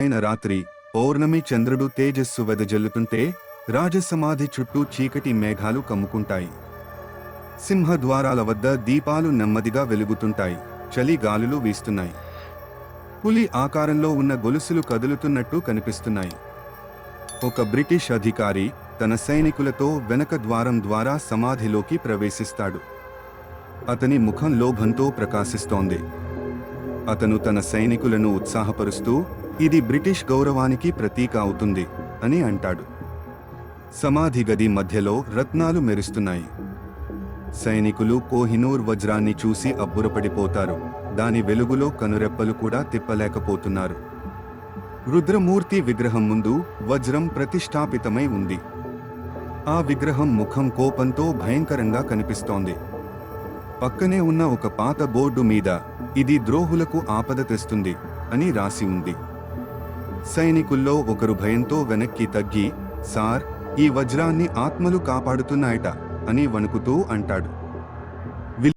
అయిన రాత్రి పౌర్ణమి చంద్రుడు తేజస్సు వెదజల్లుతుంటే రాజసమాధి చుట్టూ చీకటి మేఘాలు కమ్ముకుంటాయి. సింహద్వారాల వద్ద దీపాలు నెమ్మదిగా వెలుగుతుంటాయి. చలి గాలులు వీస్తున్నాయి. పులి ఆకారంలో ఉన్న గొలుసులు కదులుతున్నట్టు కనిపిస్తున్నాయి. ఒక బ్రిటిష్ అధికారి తన సైనికులతో వెనక ద్వారం ద్వారా సమాధిలోకి ప్రవేశిస్తాడు. అతని ముఖం లోభంతో ప్రకాశిస్తోంది. అతను తన సైనికులను ఉత్సాహపరుస్తూ ఇది బ్రిటిష్ గౌరవానికి ప్రతీక అవుతుంది అని అంటాడు. సమాధి గది మధ్యలో రత్నాలు మెరుస్తున్నాయి. సైనికులు కోహినూర్ వజ్రాన్ని చూసి అబ్బురపడిపోతారు. దాని వెలుగులో కనురెప్పలు కూడా తిప్పలేకపోతున్నారు. రుద్రమూర్తి విగ్రహం ముందు వజ్రం ప్రతిష్టాపితమై ఉంది. ఆ విగ్రహం ముఖం కోపంతో భయంకరంగా కనిపిస్తోంది. పక్కనే ఉన్న ఒక పాత బోర్డు మీద ఇది ద్రోహులకు ఆపద తెస్తుంది అని రాసి ఉంది. సైనికుల్లో ఒకరు భయంతో వెనక్కి తగ్గి సార్ ఈ వజ్రాన్ని ఆత్మలు కాపాడుతున్నాయట అని వణుకుతూ అంటాడు.